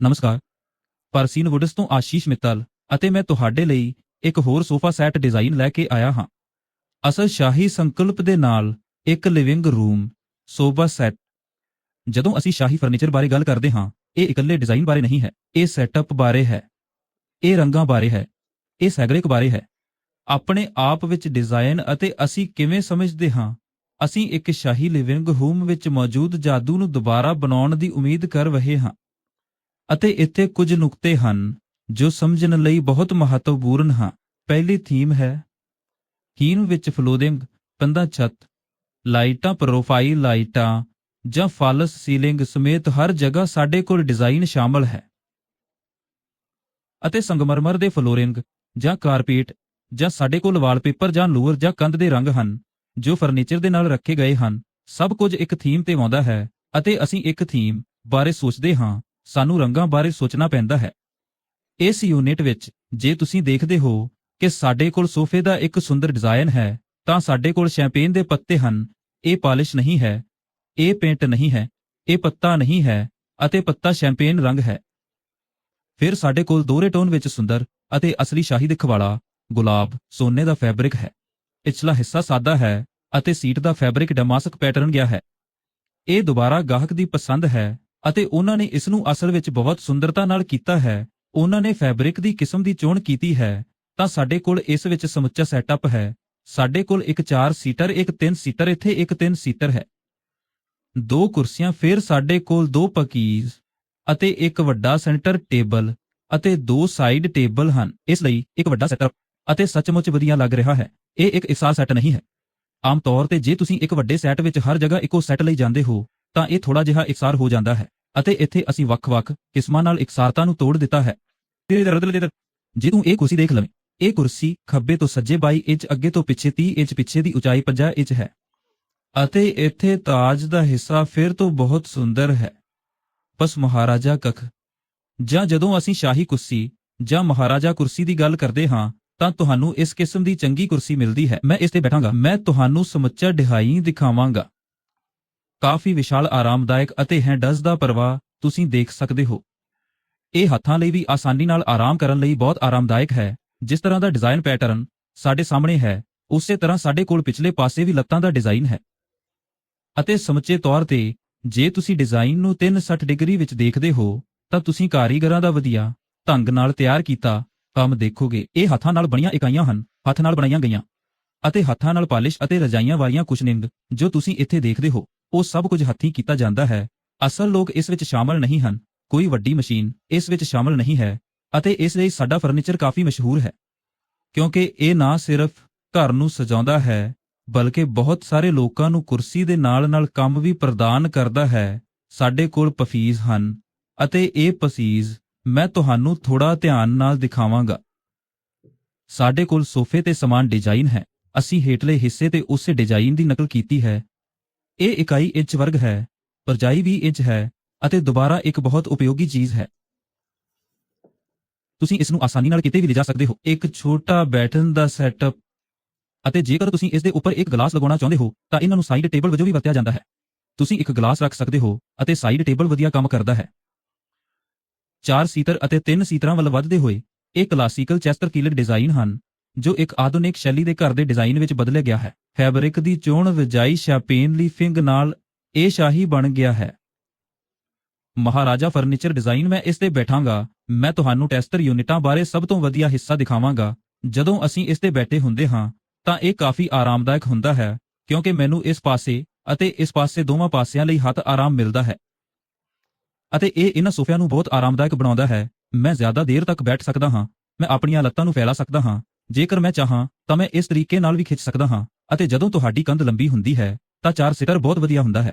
ਨਮਸਕਾਰ। ਪਰਸੀਨ ਵੁੱਡਸ ਤੋਂ ਆਸ਼ੀਸ਼ ਮਿੱਤਲ ਅਤੇ ਮੈਂ ਤੁਹਾਡੇ ਲਈ ਇੱਕ ਹੋਰ ਸੋਫਾ ਸੈਟ ਡਿਜ਼ਾਈਨ ਲੈ ਕੇ ਆਇਆ ਹਾਂ। ਅਸਲ ਸ਼ਾਹੀ ਸੰਕਲਪ ਦੇ ਨਾਲ ਇੱਕ ਲਿਵਿੰਗ ਰੂਮ, ਸੋਫਾ ਸੈੱਟ। ਜਦੋਂ ਅਸੀਂ ਸ਼ਾਹੀ ਫਰਨੀਚਰ ਬਾਰੇ ਗੱਲ ਕਰਦੇ ਹਾਂ, ਇਹ ਇਕੱਲੇ ਡਿਜ਼ਾਈਨ ਬਾਰੇ ਨਹੀਂ ਹੈ, ਇਹ ਸੈਟਅਪ ਬਾਰੇ ਹੈ। ਇਹ ਰੰਗਾਂ ਬਾਰੇ ਹੈ, ਇਹ ਸੈਗਰਿਕ ਬਾਰੇ ਹੈ। ਆਪਣੇ ਆਪ ਵਿੱਚ ਡਿਜ਼ਾਈਨ ਅਤੇ ਅਸੀਂ ਕਿਵੇਂ ਸਮਝਦੇ ਹਾਂ? ਅਸੀਂ ਇੱਕ ਸ਼ਾਹੀ ਲਿਵਿੰਗ ਰੂਮ ਵਿੱਚ ਮੌਜੂਦ ਜਾਦੂ ਨੂੰ ਦੁਬਾਰਾ ਬਣਾਉਣ ਦੀ ਉਮੀਦ ਕਰ ਰਹੇ ਹਾਂ। ਅਤੇ ਇੱਥੇ ਕੁਝ ਨੁਕਤੇ ਹਨ, ਜੋ ਸਮਝਣ ਲਈ ਬਹੁਤ ਮਹੱਤਵਪੂਰਨ ਹਨ ਪਹਿਲੀ ਥੀਮ ਹੈ ਥੀਮ ਵਿੱਚ ਫਲੋਰਿੰਗ ਕੰਧਾਂ ਛੱਤ, ਲਾਈਟਾਂ, ਪ੍ਰੋਫਾਈਲ ਲਾਈਟਾਂ, ਜਾਂ ਫਾਲਸ ਸੀਲਿੰਗ ਸਮੇਤ ਹਰ ਜਗ੍ਹਾ ਸਾਡੇ ਕੋਲ ਡਿਜ਼ਾਈਨ ਸ਼ਾਮਲ ਹੈ। ਅਤੇ ਸੰਗਮਰਮਰ ਦੇ ਫਲੋਰਿੰਗ, ਜਾਂ ਕਾਰਪੇਟ, ਜਾਂ ਸਾਡੇ ਕੋਲ ਵਾਲਪੇਪਰ ਜਾਂ ਲੂਰ ਜਾਂ ਕੰਧ ਦੇ ਰੰਗ ਹਨ, ਜੋ ਫਰਨੀਚਰ ਦੇ ਨਾਲ ਰੱਖੇ ਗਏ ਹਨ। ਸਭ ਕੁਝ ਇੱਕ ਥੀਮ ਤੇ ਆਉਂਦਾ ਹੈ, ਅਤੇ ਅਸੀਂ ਇੱਕ ਥੀਮ ਬਾਰੇ ਸੋਚਦੇ ਹਾਂ। ਸਾਨੂੰ ਰੰਗਾਂ ਬਾਰੇ ਸੋਚਣਾ ਪੈਂਦਾ ਹੈ। ਇਸ ਯੂਨਿਟ ਵਿੱਚ ਜੇ ਤੁਸੀਂ ਦੇਖਦੇ ਹੋ ਕਿ ਸਾਡੇ ਕੋਲ ਸੋਫੇ ਦਾ ਇੱਕ ਸੁੰਦਰ ਡਿਜ਼ਾਈਨ ਹੈ, ਤਾਂ ਸਾਡੇ ਕੋਲ ਸ਼ੈਂਪੇਨ ਦੇ ਪੱਤੇ ਹਨ। ਇਹ ਪਾਲਿਸ਼ ਨਹੀਂ ਹੈ, ਇਹ ਪੇਂਟ ਨਹੀਂ ਹੈ, ਇਹ ਪੱਤਾ ਨਹੀਂ ਹੈ ਅਤੇ ਪੱਤਾ ਸ਼ੈਂਪੇਨ ਰੰਗ ਹੈ। ਫਿਰ ਸਾਡੇ ਕੋਲ ਦੋਹਰੇ ਟੋਨ ਵਿੱਚ ਸੁੰਦਰ ਅਤੇ ਅਸਲੀ ਸ਼ਾਹੀ ਦਿਖਵਾਲਾ ਗੁਲਾਬ ਸੋਨੇ ਦਾ ਫੈਬਰਿਕ ਹੈ। ਪਿਛਲਾ ਹਿੱਸਾ ਸਾਦਾ ਹੈ ਅਤੇ ਸੀਟ ਦਾ ਫੈਬਰਿਕ ਡਮਾਸਕ ਪੈਟਰਨ ਗਿਆ ਹੈ। ਇਹ ਦੁਬਾਰਾ ਗਾਹਕ ਦੀ ਪਸੰਦ ਹੈ ਅਤੇ ਉਹਨਾਂ ਨੇ ਇਸ ਨੂੰ ਅਸਲ ਵਿੱਚ ਬਹੁਤ ਸੁੰਦਰਤਾ ਨਾਲ ਕੀਤਾ ਹੈ। ਉਹਨਾਂ ਨੇ ਫੈਬਰਿਕ ਦੀ ਕਿਸਮ ਦੀ ਚੋਣ ਕੀਤੀ ਹੈ। ਤਾਂ ਸਾਡੇ ਕੋਲ ਇਸ ਵਿੱਚ ਸਮੁੱਚਾ ਸੈਟਅਪ ਹੈ। ਸਾਡੇ ਕੋਲ ਇੱਕ 4 ਸੀਟਰ, ਇੱਕ 3 ਸੀਟਰ, ਇੱਥੇ ਇੱਕ 3 ਸੀਟਰ ਹੈ। ਦੋ ਕੁਰਸੀਆਂ, ਫਿਰ ਸਾਡੇ ਕੋਲ ਦੋ ਪਕੀਜ਼ ਅਤੇ ਇੱਕ ਵੱਡਾ ਸੈਂਟਰ ਟੇਬਲ ਅਤੇ ਦੋ ਸਾਈਡ ਟੇਬਲ ਹਨ। ਇਸ ਲਈ ਇੱਕ ਵੱਡਾ ਸੈਟਅਪ ਅਤੇ ਸੱਚਮੁੱਚ ਵਧੀਆ ਲੱਗ ਰਿਹਾ ਹੈ। ਇਹ ਇੱਕ ਇਕਸਾਰ ਸੈੱਟ ਨਹੀਂ ਹੈ। ਆਮ ਤੌਰ ਤੇ ਜੇ ਤੁਸੀਂ ਇੱਕ ਵੱਡੇ ਸੈੱਟ ਵਿੱਚ ਹਰ ਜਗ੍ਹਾ ਇੱਕੋ ਸੈੱਟ ਲਈ ਜਾਂਦੇ ਹੋ ਤਾਂ ਇਹ ਥੋੜਾ ਜਿਹਾ ਇਕਸਾਰ ਹੋ ਜਾਂਦਾ ਹੈ ਅਤੇ ਇੱਥੇ ਅਸੀਂ ਵੱਖ-ਵੱਖ ਕਿਸਮਾਂ ਨਾਲ ਇਕਸਾਰਤਾ ਨੂੰ ਤੋੜ ਦਿੱਤਾ ਹੈ। ਤੇਰੇ ਜੇ ਤੂੰ ਇਹ ਕੁਰਸੀ ਦੇਖ ਲਵੇਂ, ਇਹ ਕੁਰਸੀ ਖੱਬੇ ਤੋਂ ਸੱਜੇ 22 ਇੰਚ, ਅੱਗੇ ਤੋਂ ਪਿੱਛੇ 30 ਇੰਚ, ਪਿੱਛੇ ਦੀ ਉਚਾਈ 50 ਇੰਚ ਹੈ। ਅਤੇ ਇੱਥੇ ਤਾਜ ਦਾ ਹਿੱਸਾ ਫਿਰ ਤੋਂ ਬਹੁਤ ਸੁੰਦਰ ਹੈ। ਬਸ ਮਹਾਰਾਜਾ ਕਖ। ਜਾਂ ਜਦੋਂ ਅਸੀਂ ਸ਼ਾਹੀ ਕੁਰਸੀ ਜਾਂ ਮਹਾਰਾਜਾ ਕੁਰਸੀ ਦੀ ਗੱਲ ਕਰਦੇ ਹਾਂ, ਤਾਂ ਤੁਹਾਨੂੰ ਇਸ ਕਿਸਮ ਦੀ ਚੰਗੀ ਕੁਰਸੀ ਮਿਲਦੀ ਹੈ। ਮੈਂ ਇਸ ਤੇ ਬੈਠਾਂਗਾ। ਮੈਂ ਤੁਹਾਨੂੰ ਸਮੁੱਚਾ ਡਿਹਾਈ ਦਿਖਾਵਾਂਗਾ। ਕਾਫੀ ਵਿਸ਼ਾਲ, ਆਰਾਮਦਾਇਕ ਅਤੇ ਹੈ ਹੈਂਡਸ ਦਾ ਪ੍ਰਵਾਹ ਤੁਸੀਂ ਦੇਖ ਸਕਦੇ ਹੋ। ਇਹ ਹੱਥਾਂ ਲਈ ਵੀ ਆਸਾਨੀ ਨਾਲ ਆਰਾਮ ਕਰਨ ਲਈ ਬਹੁਤ ਆਰਾਮਦਾਇਕ ਹੈ। ਜਿਸ ਤਰ੍ਹਾਂ ਦਾ ਡਿਜ਼ਾਈਨ ਪੈਟਰਨ ਸਾਡੇ ਸਾਹਮਣੇ ਹੈ, ਉਸੇ ਤਰ੍ਹਾਂ ਸਾਡੇ ਕੋਲ ਪਿਛਲੇ ਪਾਸੇ ਵੀ ਲੱਤਾਂ ਦਾ ਡਿਜ਼ਾਈਨ ਹੈ। ਅਤੇ ਸਮੁੱਚੇ ਤੌਰ ਤੇ, ਜੇ ਤੁਸੀਂ ਡਿਜ਼ਾਈਨ ਨੂੰ 360 ਡਿਗਰੀ ਵਿੱਚ ਦੇਖਦੇ ਹੋ, ਤਾਂ ਤੁਸੀਂ ਕਾਰੀਗਰਾਂ ਦਾ ਵਧੀਆ ਢੰਗ ਨਾਲ ਤਿਆਰ ਕੀਤਾ ਕੰਮ ਦੇਖੋਗੇ। ਇਹ ਹੱਥਾਂ ਨਾਲ ਬਣੀਆਂ ਇਕਾਈਆਂ ਹਨ, ਹੱਥ ਨਾਲ ਬਣਾਈਆਂ ਗਈਆਂ। ਅਤੇ ਹੱਥਾਂ ਨਾਲ ਪਾਲਿਸ਼ ਅਤੇ ਰਜਾਈਆਂ ਵਾਲੀਆਂ ਕੁਸ਼ਨਿੰਗ ਜੋ ਤੁਸੀਂ ਇੱਥੇ ਦੇਖਦੇ ਹੋ। ਉਹ ਸਭ ਕੁਝ ਹੱਥੀਂ ਕੀਤਾ ਜਾਂਦਾ ਹੈ। ਅਸਲ ਲੋਕ ਇਸ ਵਿੱਚ ਸ਼ਾਮਲ ਨਹੀਂ ਹਨ। ਕੋਈ ਵੱਡੀ ਮਸ਼ੀਨ ਇਸ ਵਿੱਚ ਸ਼ਾਮਲ ਨਹੀਂ ਹੈ ਅਤੇ ਇਸ ਲਈ ਸਾਡਾ ਫਰਨੀਚਰ ਕਾਫੀ ਮਸ਼ਹੂਰ ਹੈ। ਕਿਉਂਕਿ ਇਹ ਨਾ ਸਿਰਫ ਘਰ ਨੂੰ ਸਜਾਉਂਦਾ ਹੈ, ਬਲਕਿ ਬਹੁਤ ਸਾਰੇ ਲੋਕਾਂ ਨੂੰ ਕੁਰਸੀ ਦੇ ਨਾਲ-ਨਾਲ ਕੰਮ ਵੀ ਪ੍ਰਦਾਨ ਕਰਦਾ ਹੈ। ਸਾਡੇ ਕੋਲ ਪਫੀਜ਼ ਹਨ ਅਤੇ ਇਹ ਪਸੀਜ਼ ਮੈਂ ਤੁਹਾਨੂੰ ਥੋੜਾ ਧਿਆਨ ਨਾਲ ਦਿਖਾਵਾਂਗਾ। ਸਾਡੇ ਕੋਲ ਸੋਫੇ ਤੇ ਸਮਾਨ ਡਿਜ਼ਾਈਨ ਹੈ। ਅਸੀਂ ਹੇਠਲੇ ਹਿੱਸੇ ਤੇ ਉਸੇ ਡਿਜ਼ਾਈਨ ਦੀ ਨਕਲ ਕੀਤੀ ਹੈ। ਇਹ ਇਕਾਈ ਇੰਚ ਵਰਗ ਹੈ, ਪਰਜਾਈ ਵੀ ਇੰਚ ਹੈ ਅਤੇ ਦੁਬਾਰਾ ਇੱਕ ਬਹੁਤ ਉਪਯੋਗੀ ਚੀਜ਼ ਹੈ। ਤੁਸੀਂ ਇਸ ਨੂੰ ਆਸਾਨੀ ਨਾਲ ਕਿਤੇ ਵੀ ਲਿਜਾ ਸਕਦੇ ਹੋ। ਇੱਕ ਛੋਟਾ ਬੈਠਣ ਦਾ ਸੈਟਅਪ ਅਤੇ ਜੇਕਰ ਤੁਸੀਂ ਇਸ ਦੇ ਉੱਪਰ ਇੱਕ ਗਲਾਸ ਲਗਾਉਣਾ ਚਾਹੁੰਦੇ ਹੋ, ਤਾਂ ਇਹਨਾਂ ਨੂੰ ਸਾਈਡ ਟੇਬਲ ਵਜੋਂ ਵੀ ਵਰਤਿਆ ਜਾਂਦਾ ਹੈ। ਤੁਸੀਂ ਇੱਕ ਗਲਾਸ ਰੱਖ ਸਕਦੇ ਹੋ ਅਤੇ ਸਾਈਡ ਟੇਬਲ ਵਧੀਆ ਕੰਮ ਕਰਦਾ ਹੈ। ਚਾਰ ਸੀਟਰ ਅਤੇ ਤਿੰਨ ਸੀਟਰਾਂ ਵੱਲ ਵੱਧਦੇ ਹੋਏ, ਇਹ ਕਲਾਸੀਕਲ ਚੈਸਟਰ ਕੀਲਡ ਡਿਜ਼ਾਈਨ ਹਨ। ਜੋ ਇੱਕ ਆਧੁਨਿਕ ਸ਼ੈਲੀ ਦੇ ਘਰ ਦੇ ਡਿਜ਼ਾਈਨ ਵਿੱਚ ਬਦਲਿਆ ਗਿਆ ਹੈ। ਫੈਬਰਿਕ ਦੀ ਚੋਣ ਵਜਾਈ ਸ਼ਾਪੇਨ ਲੀਫਿੰਗ ਨਾਲ ਇਹ ਸ਼ਾਹੀ ਬਣ ਗਿਆ ਹੈ। ਮਹਾਰਾਜਾ ਫਰਨੀਚਰ ਡਿਜ਼ਾਈਨ ਮੈਂ ਇਸ ਤੇ ਬੈਠਾਂਗਾ। ਮੈਂ ਤੁਹਾਨੂੰ ਟੈਸਟਰ ਯੂਨਿਟਾਂ ਬਾਰੇ ਸਭ ਤੋਂ ਵਧੀਆ ਹਿੱਸਾ ਦਿਖਾਵਾਂਗਾ। ਜਦੋਂ ਅਸੀਂ ਇਸ ਤੇ ਬੈਠੇ ਹੁੰਦੇ ਹਾਂ, ਤਾਂ ਇਹ ਕਾਫੀ ਆਰਾਮਦਾਇਕ ਹੁੰਦਾ ਹੈ, ਕਿਉਂਕਿ ਮੈਨੂੰ ਇਸ ਪਾਸੇ ਅਤੇ ਇਸ ਪਾਸੇ ਦੋਵਾਂ ਪਾਸਿਆਂ ਲਈ ਹੱਥ ਆਰਾਮ ਮਿਲਦਾ ਹੈ। ਅਤੇ ਇਹ ਇਹਨਾਂ ਸੋਫਿਆਂ ਨੂੰ ਬਹੁਤ ਆਰਾਮਦਾਇਕ ਬਣਾਉਂਦਾ ਹੈ। ਮੈਂ ਜ਼ਿਆਦਾ ਦੇਰ ਤੱਕ ਬੈਠ ਸਕਦਾ ਹਾਂ। ਮੈਂ ਆਪਣੀਆਂ ਲੱਤਾਂ ਨੂੰ ਫੈਲਾ ਸਕਦਾ ਹਾਂ। ਜੇਕਰ ਮੈਂ ਚਾਹਾਂ, ਤਾਂ ਮੈਂ ਇਸ ਤਰੀਕੇ ਨਾਲ ਵੀ ਖਿੱਚ ਸਕਦਾ ਹਾਂ, ਅਤੇ ਜਦੋਂ ਤੁਹਾਡੀ ਕੰਧ ਲੰਬੀ ਹੁੰਦੀ ਹੈ, ਤਾਂ ਚਾਰ ਸੀਟਰ ਬਹੁਤ ਵਧੀਆ ਹੁੰਦਾ ਹੈ।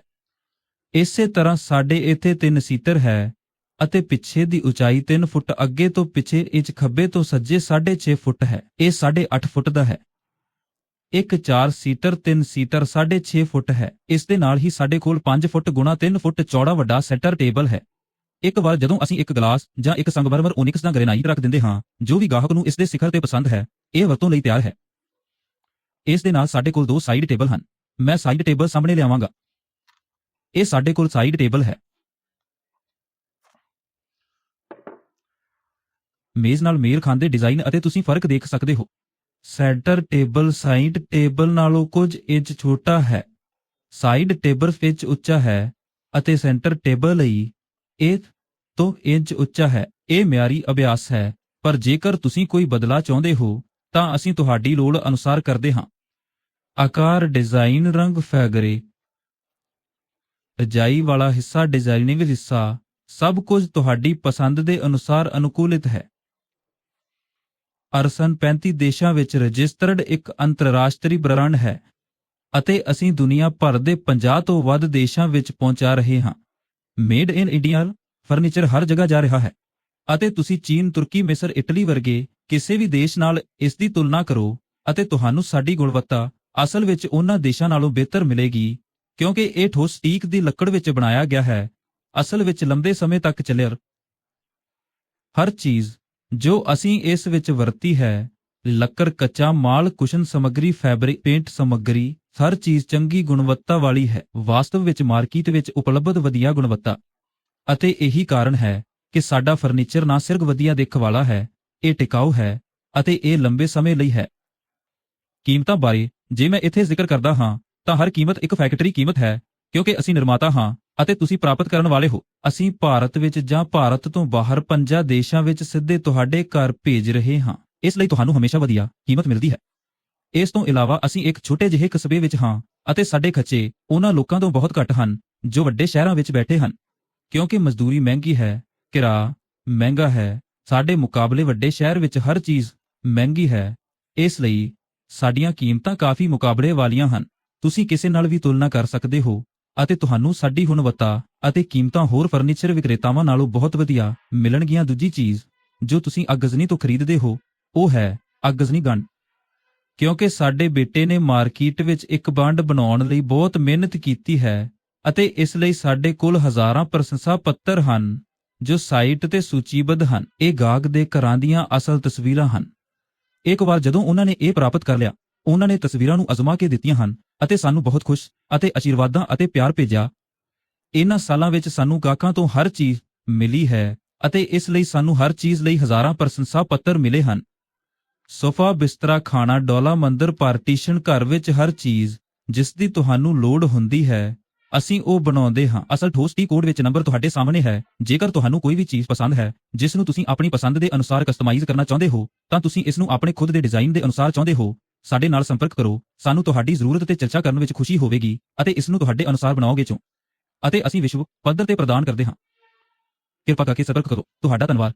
ਇਸੇ ਤਰ੍ਹਾਂ ਸਾਡੇ ਇੱਥੇ ਤਿੰਨ ਸੀਟਰ ਹੈ, ਅਤੇ ਪਿੱਛੇ ਦੀ ਉਚਾਈ 3 ਫੁੱਟ ਅੱਗੇ ਤੋਂ ਪਿੱਛੇ ਇੰਚ ਖੱਬੇ ਤੋਂ ਸੱਜੇ 6.5 ਫੁੱਟ ਹੈ। ਇਹ 8.5 ਫੁੱਟ ਦਾ ਹੈ। ਇੱਕ 4 ਸੀਟਰ 3 ਸੀਟਰ 6.5 ਫੁੱਟ ਹੈ। ਇਸ ਦੇ ਨਾਲ ਹੀ ਸਾਡੇ ਕੋਲ 5 ਫੁੱਟ ਗੁਣਾ 3 ਫੁੱਟ ਚੌੜਾ ਵੱਡਾ ਸੈਂਟਰ ਟੇਬਲ ਹੈ। ਇੱਕ ਵਾਰ ਜਦੋਂ ਅਸੀਂ ਇੱਕ ਗਲਾਸ ਜਾਂ ਇੱਕ ਸੰਗਮਰਮਰ ਓਨਿਕਸ ਜਾਂ ਗ੍ਰੇਨਾਈਟ ਰੱਖ ਦਿੰਦੇ ਹਾਂ, ਜੋ ਵੀ ਗਾਹਕ ਨੂੰ ਇਸ ਦੇ ਸਿਖਰ ਤੇ ਪਸੰਦ ਹੈ ਇਹ ਵਰਤੋਂ ਲਈ ਤਿਆਰ ਹੈ। ਇਸ ਦੇ ਨਾਲ ਸਾਡੇ ਕੋਲ ਦੋ ਸਾਈਡ ਟੇਬਲ ਹਨ। ਮੈਂ ਸਾਈਡ ਟੇਬਲ ਸਾਹਮਣੇ ਲਿਆਵਾਂਗਾ। ਇਹ ਸਾਡੇ ਕੋਲ ਸਾਈਡ ਟੇਬਲ ਹੈ। ਮੇਜ਼ ਨਾਲ ਮੇਲ ਖਾਂਦੇ ਡਿਜ਼ਾਈਨ ਅਤੇ ਤੁਸੀਂ ਫ਼ਰਕ ਦੇਖ ਸਕਦੇ ਹੋ। ਸੈਂਟਰ ਟੇਬਲ ਸਾਈਡ ਟੇਬਲ ਨਾਲੋਂ ਕੁਝ ਇੰਚ ਛੋਟਾ ਹੈ। ਸਾਈਡ ਟੇਬਲ ਵਿੱਚ ਉੱਚਾ ਹੈ ਅਤੇ ਸੈਂਟਰ ਟੇਬਲ ਲਈ ਇਹ ਤੋਂ ਇੰਚ ਉੱਚਾ ਹੈ। ਇਹ ਮਿਆਰੀ ਅਭਿਆਸ ਹੈ, ਪਰ ਜੇਕਰ ਤੁਸੀਂ ਕੋਈ ਬਦਲਾਅ ਚਾਹੁੰਦੇ ਹੋ ਤਾਂ ਅਸੀਂ ਤੁਹਾਡੀ ਲੋੜ ਅਨੁਸਾਰ ਕਰਦੇ ਹਾਂ। ਆਕਾਰ ਡਿਜ਼ਾਈਨ ਰੰਗ ਫੈਗਰੇ। ਰਜਾਈ ਵਾਲਾ ਹਿੱਸਾ ਡਿਜ਼ਾਈਨਿੰਗ ਹਿੱਸਾ ਸਭ ਕੁਝ ਤੁਹਾਡੀ ਪਸੰਦ ਦੇ ਅਨੁਸਾਰ ਅਨੁਕੂਲਿਤ ਹੈ। ਅਰਸਨ 35 ਦੇਸ਼ਾਂ ਵਿੱਚ ਰਜਿਸਟਰਡ ਇੱਕ ਅੰਤਰਰਾਸ਼ਟਰੀ ਬ੍ਰਾਂਡ ਹੈ ਅਤੇ ਅਸੀਂ ਦੁਨੀਆ ਭਰ ਦੇ 50 ਤੋਂ ਵੱਧ ਦੇਸ਼ਾਂ ਵਿੱਚ ਪਹੁੰਚਾ ਰਹੇ ਹਾਂ। ਮੇਡ ਇਨ ਇੰਡੀਆ ਫਰਨੀਚਰ ਹਰ ਜਗ੍ਹਾ ਜਾ ਰਿਹਾ ਹੈ। ਅਤੇ ਤੁਸੀਂ ਚੀਨ, ਤੁਰਕੀ, ਮਿਸਰ, ਇਟਲੀ ਵਰਗੇ ਕਿਸੇ ਵੀ ਦੇਸ਼ ਨਾਲ ਇਸ ਦੀ ਤੁਲਨਾ ਕਰੋ ਅਤੇ ਤੁਹਾਨੂੰ ਸਾਡੀ ਗੁਣਵੱਤਾ ਅਸਲ ਵਿੱਚ ਉਹਨਾਂ ਦੇਸ਼ਾਂ ਨਾਲੋਂ ਬਿਹਤਰ ਮਿਲੇਗੀ, ਕਿਉਂਕਿ ਇਹ ਠੋਸ ਟੀਕ ਦੀ ਲੱਕੜ ਵਿੱਚ ਬਣਾਇਆ ਗਿਆ ਹੈ। ਅਸਲ ਵਿੱਚ ਲੰਬੇ ਸਮੇਂ ਤੱਕ ਚੱਲਿਆ ਹਰ ਚੀਜ਼ ਜੋ ਅਸੀਂ ਇਸ ਵਿੱਚ ਵਰਤੀ ਹੈ, ਲੱਕੜ, ਕੱਚਾ ਮਾਲ, ਕੁਸ਼ਨ ਸਮੱਗਰੀ, ਫੈਬਰਿਕ, ਪੇਂਟ ਸਮੱਗਰੀ, ਹਰ ਚੀਜ਼ ਚੰਗੀ ਗੁਣਵੱਤਾ ਵਾਲੀ ਹੈ। ਵਾਸਤਵ ਵਿੱਚ ਮਾਰਕੀਟ ਵਿੱਚ ਉਪਲਬਧ ਵਧੀਆ ਗੁਣਵੱਤਾ ਅਤੇ ਇਹੀ ਕਾਰਨ ਹੈ ਕਿ ਸਾਡਾ ਫਰਨੀਚਰ ਨਾ ਸਿਰਫ ਵਧੀਆ ਦਿੱਖ ਵਾਲਾ ਹੈ, ਇਹ ਟਿਕਾਊ ਹੈ ਅਤੇ ਇਹ ਲੰਬੇ ਸਮੇਂ ਲਈ ਹੈ। ਕੀਮਤਾਂ ਬਾਰੇ ਜੇ ਮੈਂ ਇੱਥੇ ਜ਼ਿਕਰ ਕਰਦਾ ਹਾਂ, ਤਾਂ ਹਰ ਕੀਮਤ ਇੱਕ ਫੈਕਟਰੀ ਕੀਮਤ ਹੈ, ਕਿਉਂਕਿ ਅਸੀਂ ਨਿਰਮਾਤਾ ਹਾਂ ਅਤੇ ਤੁਸੀਂ ਪ੍ਰਾਪਤ ਕਰਨ ਵਾਲੇ ਹੋ। ਅਸੀਂ ਭਾਰਤ ਵਿੱਚ ਜਾਂ ਭਾਰਤ ਤੋਂ ਬਾਹਰ ਪੰਜਾਂ ਦੇਸ਼ਾਂ ਵਿੱਚ ਸਿੱਧੇ ਤੁਹਾਡੇ ਘਰ ਭੇਜ ਰਹੇ ਹਾਂ। ਇਸ ਲਈ ਤੁਹਾਨੂੰ ਹਮੇਸ਼ਾ ਵਧੀਆ ਕੀਮਤ ਮਿਲਦੀ ਹੈ। ਇਸ ਤੋਂ ਇਲਾਵਾ ਅਸੀਂ ਇੱਕ ਛੋਟੇ ਜਿਹੇ ਕਸਬੇ ਵਿੱਚ ਹਾਂ ਅਤੇ ਸਾਡੇ ਖਰਚੇ ਉਹਨਾਂ ਲੋਕਾਂ ਤੋਂ ਬਹੁਤ ਘੱਟ ਹਨ, ਜੋ ਵੱਡੇ ਸ਼ਹਿਰਾਂ ਵਿੱਚ ਬੈਠੇ ਹਨ। ਕਿਉਂਕਿ ਮਜ਼ਦੂਰੀ ਮਹਿੰਗੀ ਹੈ ਕਿਰਾਇਆ ਮਹਿੰਗਾ ਹੈ। ਸਾਡੇ ਮੁਕਾਬਲੇ ਵੱਡੇ ਸ਼ਹਿਰ ਵਿੱਚ ਹਰ ਚੀਜ਼ ਮਹਿੰਗੀ ਹੈ। ਇਸ ਲਈ ਸਾਡੀਆਂ ਕੀਮਤਾਂ ਕਾਫੀ ਮੁਕਾਬਲੇ ਵਾਲੀਆਂ ਹਨ। ਤੁਸੀਂ ਕਿਸੇ ਨਾਲ ਵੀ ਤੁਲਨਾ ਕਰ ਸਕਦੇ ਹੋ ਅਤੇ ਤੁਹਾਨੂੰ ਸਾਡੀ ਗੁਣਵੱਤਾ ਅਤੇ ਕੀਮਤਾਂ ਹੋਰ ਫਰਨੀਚਰ ਵਿਕਰੇਤਾਵਾਂ ਨਾਲੋਂ ਬਹੁਤ ਵਧੀਆ ਮਿਲਣਗੀਆਂ। ਦੂਜੀ ਚੀਜ਼ ਜੋ ਤੁਸੀਂ ਅਗਜ਼ਨੀ ਤੋਂ ਖਰੀਦਦੇ ਹੋ, ਉਹ ਹੈ ਅਗਜ਼ਨੀ ਗੰਢ। ਕਿਉਂਕਿ ਸਾਡੇ ਬੇਟੇ ਨੇ ਮਾਰਕੀਟ ਵਿੱਚ ਇੱਕ ਬੰਡ ਬਣਾਉਣ ਲਈ ਬਹੁਤ ਮਿਹਨਤ ਕੀਤੀ ਹੈ ਅਤੇ ਇਸ ਲਈ ਸਾਡੇ ਕੋਲ ਹਜ਼ਾਰਾਂ ਪ੍ਰਸ਼ੰਸਾ ਪੱਤਰ ਹਨ। ਜੋ ਸਾਈਟ ਤੇ ਸੂਚੀਬੱਧ ਹਨ, ਇਹ ਗਾਹਕ ਦੇ ਘਰਾਂ ਦੀਆਂ ਅਸਲ ਤਸਵੀਰਾਂ ਹਨ। ਇੱਕ ਵਾਰ ਜਦੋਂ ਉਹਨਾਂ ਨੇ ਇਹ ਪ੍ਰਾਪਤ ਕਰ ਲਿਆ, ਉਹਨਾਂ ਨੇ ਤਸਵੀਰਾਂ ਨੂੰ ਅਜ਼ਮਾ ਕੇ ਦਿੱਤੀਆਂ ਹਨ ਅਤੇ ਸਾਨੂੰ ਬਹੁਤ ਖੁਸ਼ ਅਤੇ ਅਸ਼ੀਰਵਾਦਾਂ ਅਤੇ ਪਿਆਰ ਭੇਜਿਆ। ਇਹਨਾਂ ਸਾਲਾਂ ਵਿੱਚ ਸਾਨੂੰ ਗਾਹਕਾਂ ਤੋਂ ਹਰ ਚੀਜ਼ ਮਿਲੀ ਹੈ ਅਤੇ ਇਸ ਲਈ ਸਾਨੂੰ ਹਰ ਚੀਜ਼ ਲਈ ਹਜ਼ਾਰਾਂ ਪ੍ਰਸ਼ੰਸਾ ਪੱਤਰ ਮਿਲੇ ਹਨ। ਸੋਫਾ ਬਿਸਤਰਾ ਖਾਣਾ, ਡੋਲਾ ਮੰਦਰ, ਪਾਰਟੀਸ਼ਨ ਘਰ ਵਿੱਚ ਹਰ ਚੀਜ਼, ਜਿਸ ਦੀ ਤੁਹਾਨੂੰ ਲੋੜ ਹੁੰਦੀ ਹੈ ਅਸੀਂ ਉਹ ਬਣਾਉਂਦੇ ਹਾਂ। ਅਸਲ ਠੋਸ ਟੀ ਕੋਡ ਵਿੱਚ ਨੰਬਰ ਤੁਹਾਡੇ ਸਾਹਮਣੇ ਹੈ। ਜੇਕਰ ਤੁਹਾਨੂੰ ਕੋਈ ਵੀ ਚੀਜ਼ ਪਸੰਦ ਹੈ, ਜਿਸ ਨੂੰ ਤੁਸੀਂ ਆਪਣੀ ਪਸੰਦ ਦੇ ਅਨੁਸਾਰ ਕਸਟਮਾਈਜ਼ ਕਰਨਾ ਚਾਹੁੰਦੇ ਹੋ, ਤਾਂ ਤੁਸੀਂ ਇਸ ਨੂੰ ਆਪਣੇ ਖੁਦ ਦੇ ਡਿਜ਼ਾਈਨ ਦੇ ਅਨੁਸਾਰ ਚਾਹੁੰਦੇ ਹੋ। ਸਾਡੇ ਨਾਲ ਸੰਪਰਕ ਕਰੋ। ਸਾਨੂੰ ਤੁਹਾਡੀ ਜ਼ਰੂਰਤ ਤੇ ਚਰਚਾ ਕਰਨ ਵਿੱਚ ਖੁਸ਼ੀ ਹੋਵੇਗੀ ਅਤੇ ਇਸ ਨੂੰ ਤੁਹਾਡੇ ਅਨੁਸਾਰ ਬਣਾਓਗੇ ਚੋਂ। ਅਤੇ ਅਸੀਂ ਵਿਸ਼ਵ ਪੱਧਰ ਤੇ ਪ੍ਰਦਾਨ ਕਰਦੇ ਹਾਂ। ਕਿਰਪਾ ਕਰਕੇ ਸੰਪਰਕ ਕਰੋ। ਤੁਹਾਡਾ ਧੰਨਵਾਦ।